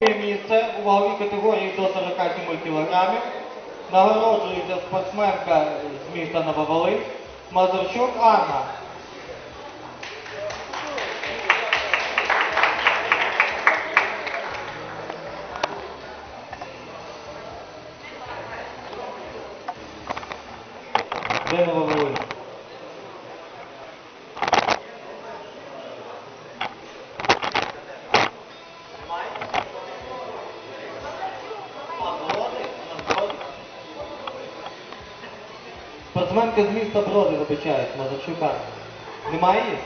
Місце у ваговій категорії до 47 кг нагороджується спортсменка з міста Нововолинськ Мазурчук Анна. Спортсменка з міста Броди вибачають, Мазурчук Анна. Немає її?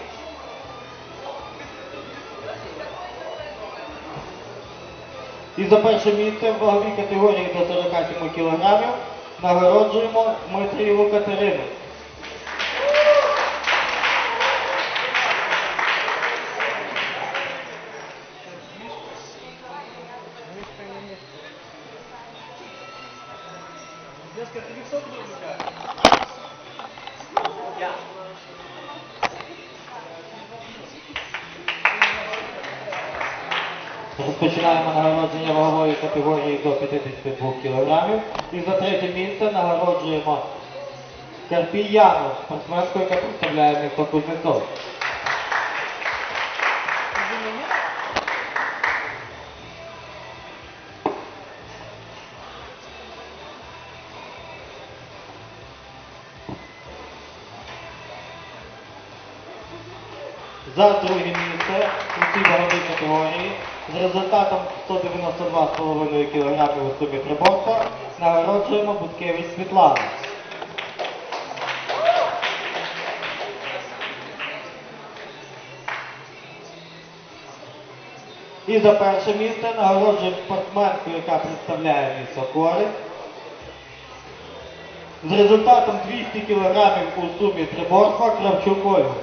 І за перше місце в ваговій категорії до 47 кг нагороджуємо Дмитрієву Катерину. Розпочинаємо нагородження вагової категорії до 52 кг. І за третє місце нагороджуємо Карпіяну, спортсменку, яка представляє місто Кузнецов. За друге місце у цій ваговій категорії з результатом 192,5 кг у сумі приборства нагороджуємо Буткевич Світлану. І за перше місце нагороджуємо спортсменку, яка представляє місто Кори. З результатом 200 кг у сумі приборства Кравчук Ольгу.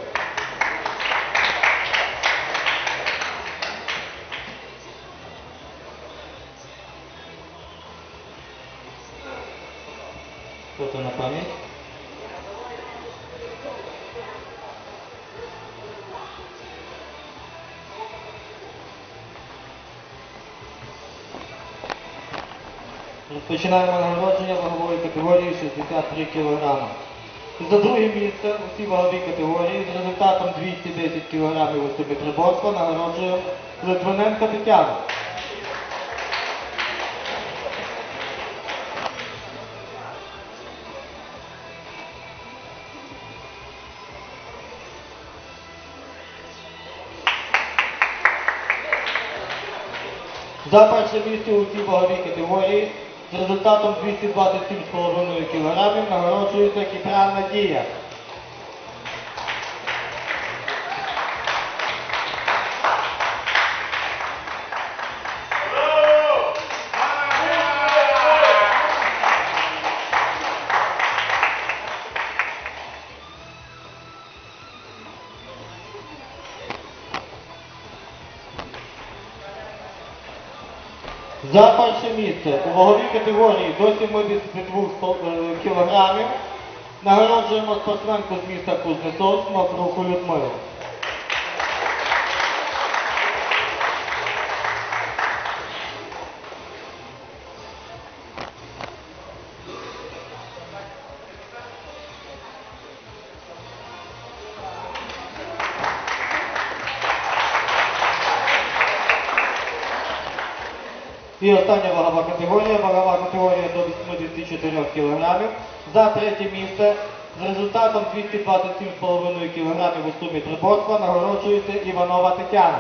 Пам'ять. Розпочинаємо нагородження вагової категорії 63 кг. За друге місце у цій ваговій категорії з результатом 210 кг у собі приборства нагороджуємо Литвиненка Тетяну. За перше місце у цій ваговій категорії з результатом 227,5 кг нагороджується Кіпран Надія. Місце у ваговій категорії до 72 кг нагороджуємо спортсменку з міста Кузнецов Смокруку Людмилу. І остання вагова категорія, вагова категорія до 84 кг. За третє місце з результатом 227,5 кг у сумі приборства нагороджується Іванова Тетяна.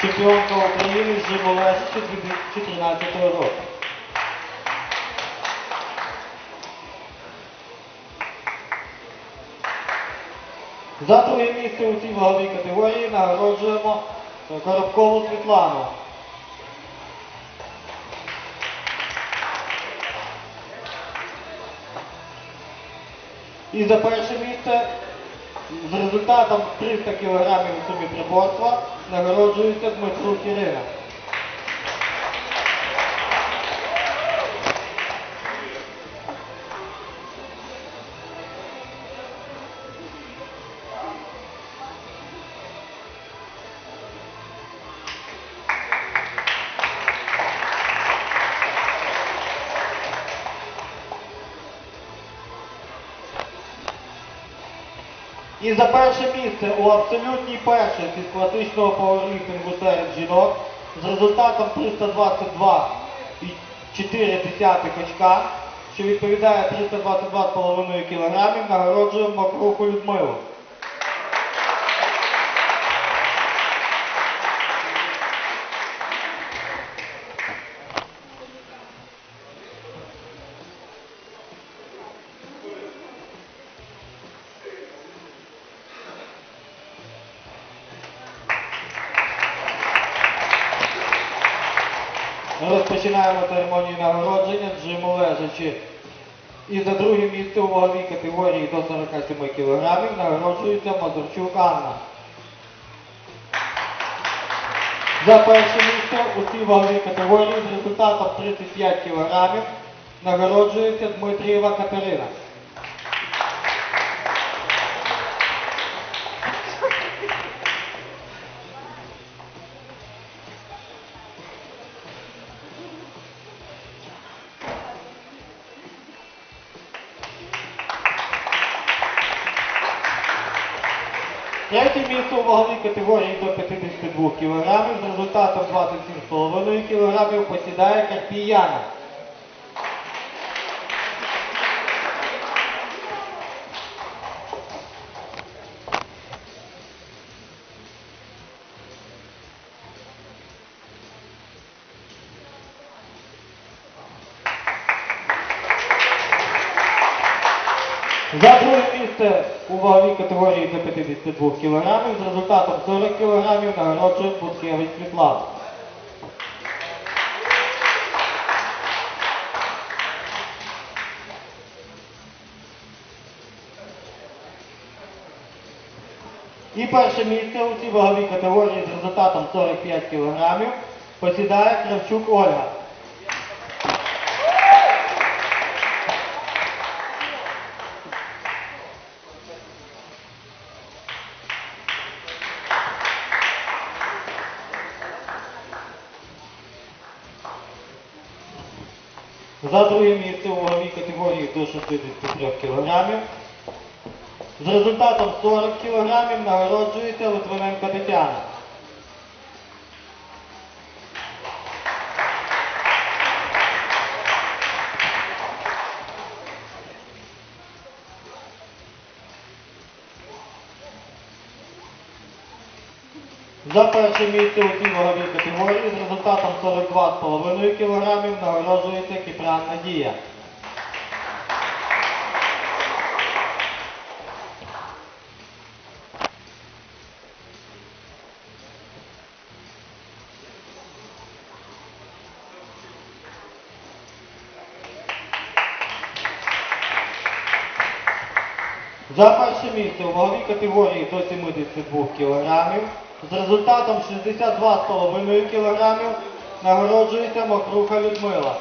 Чемпіонка України з лежачі 2014 року. За друге місце у цій ваговій категорії нагороджуємо Коробкову Світлану. І за перше місце з результатом 300 кг сумі приборства нагороджується Дмитрук Ірина. І за перше місце у абсолютній першості з класичного пауерліфтингу серед жінок з результатом 322,4 очка, що відповідає 322,5 кг, нагороджуємо Макруху Людмилу. Джиму. І за друге місце у ваговій категорії до 47 кг нагороджується Мазурчук Анна. За перше місце у цій ваговій категорії з результатом 35 кг нагороджується Дмитрієва Катерина. Категорії до 52 кг з результатом 27,5 кг посідає Карпіяна. За друге місце у ваговій категорії до 52 кг з результатом 40 кг нагороджує Буткевич Світлана. І перше місце у цій ваговій категорії з результатом 45 кг посідає Кравчук Ольга. За друге місце у ваговій категорії до 63 кг. З результатом 40 кг нагороджується Литвиненко Тетяна. За перше місце у цій ваговій категорії з результатом 42,5 кг нагороджується Кіпран Надія. За перше місце у ваговій категорії до 72 кг з результатом 62 з половиною кілограмів нагороджується Мокруха Людмила.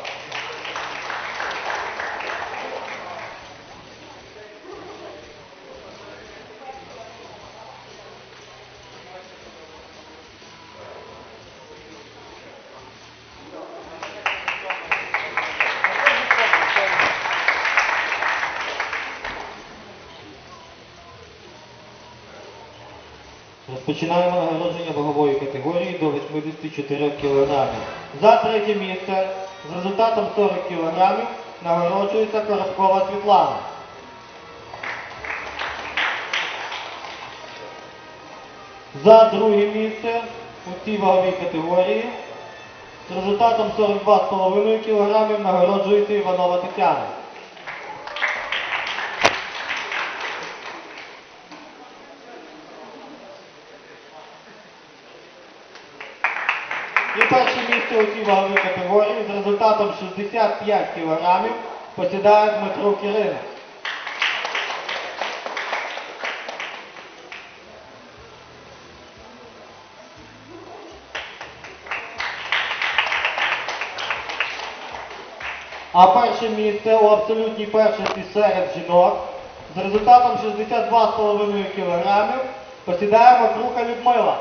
Розпочинаємо нагородження вагової категорії до 84 кг. За третє місце з результатом 40 кг нагороджується Коробкова Світлана. За друге місце у цій ваговій категорії з результатом 42,5 кг нагороджується Іванова Тетяна. І перше місце у цій ваговій категорії з результатом 65 кг посідає Дмитро Кирина. А перше місце у абсолютній першості серед жінок з результатом 62,5 кг посідає Макруха Людмила.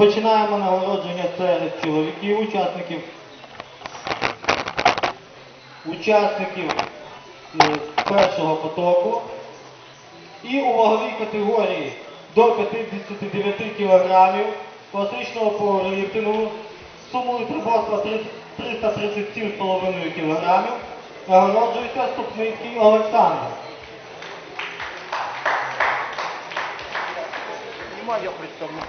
Розпочинаємо нагородження серед чоловіків, учасників. Учасників е, першого потоку. І у ваговій категорії до 59 кг класичного пауерліфтингу з сумою приборства 337,5 кг нагороджується Ступницький Олександр. Внимание, представник.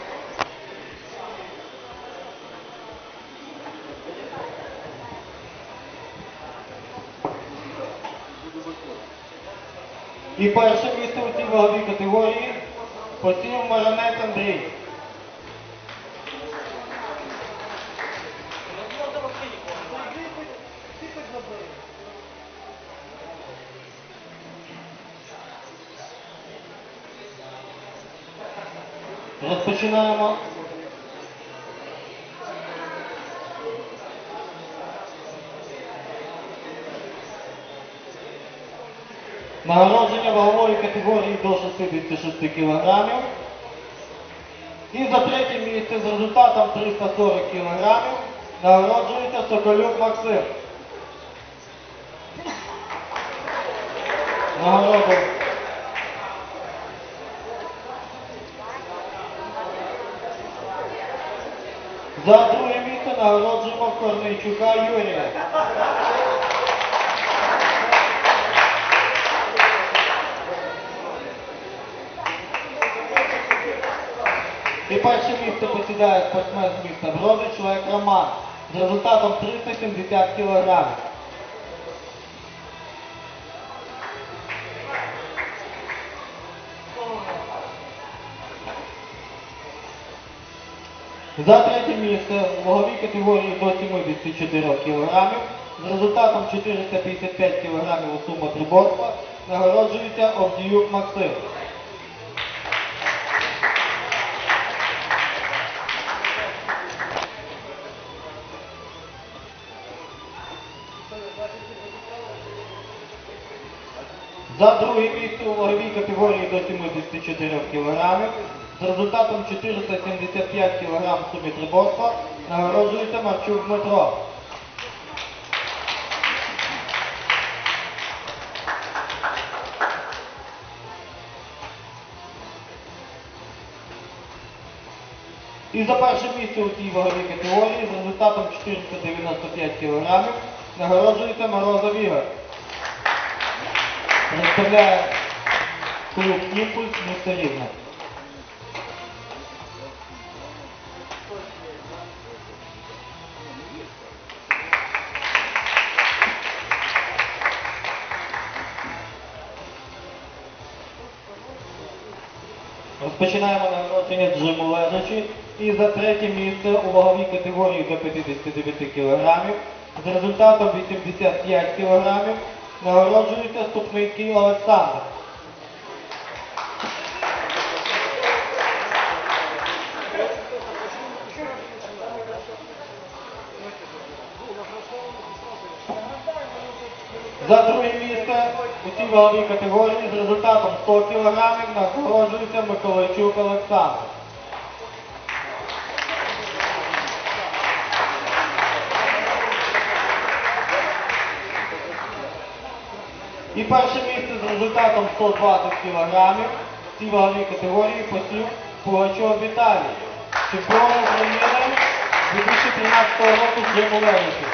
І перше місце у цій ваговій категорії посів Маранець Андрій. Розпочинаємо. Нагородження вагової категорії до 66 кг. І за третє місце з результатом 340 кг нагороджується Соколюк Максим. Нагороду. За друге місце нагороджуємо Корнейчука Юрія. Перше місце посідає спортсмен з міста Бродич Лек Роман з результатом 370 кг. За третє місце в ваговій категорії до 74 кг з результатом 455 кг сума приборства нагороджується Овдіюк Максим. За друге місце у ваговій категорії до 74 кг з результатом 475 кг сумі приборства нагороджується Марчук Дмитро. І за перше місце у цій ваговій категорії з результатом 495 кг нагороджується Морозов Ігор. Представляє клуб Імпульс міста Рівне. Розпочинаємо нагородження джиму лежачі і за третє місце у ваговій категорії до 59 кг з результатом 85 кг нагороджується Ступницький Олександр. За друге місце у цій ваговій категорії з результатом 100 кг нагороджується Миколайчук Олександр. І перше місце з результатом 120 кг в цій ваговій категорії посів Пугачов Віталій, чемпіон України 2013 року Риму Левичу.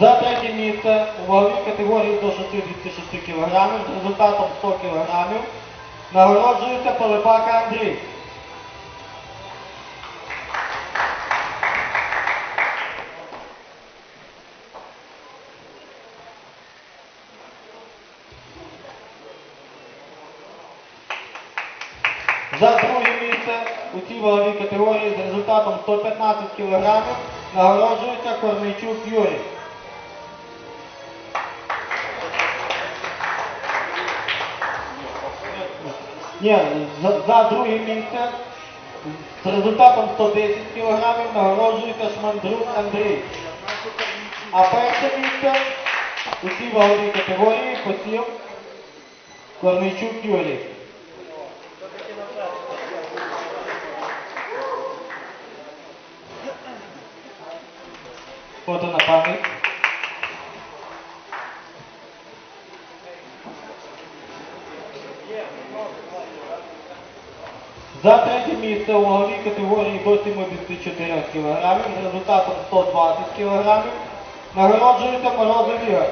За третє місце у ваговій категорії до 66 кг з результатом 100 кг нагороджується Пилипака Андрій. За друге місце у цій ваговій категорії з результатом 115 кг нагороджується Корнейчук Юрій. Ні, за, за друге місце з результатом 110 кг нагороджується Шмандрук Андрій. А перше місце У цій ваговій категорії посів Корнейчук Юрій. Фото на пам'ять. За третє місце у ваговій категорії до 74 кг з результатом 120 кг нагороджується Морозов Ігор.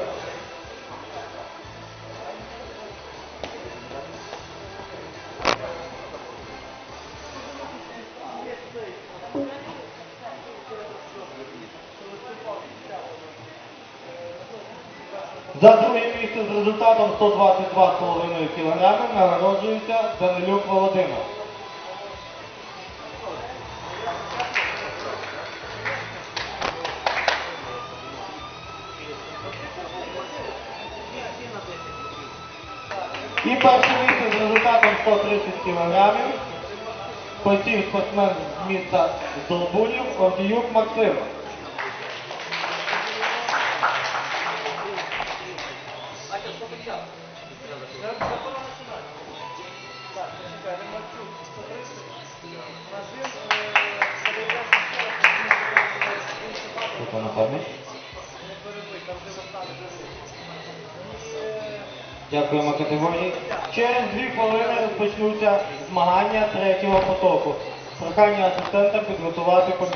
За друге місце з результатом 122,5 кг нагороджується Данилюк Володимир. І перше місце з результатом 130 кг посів спортсмен з міста Здолбунів Ордіюк Максим. Фото на. Дякуємо категорії. Через дві хвилини розпочнуться змагання третього потоку. Прохання асистента підготувати комісію.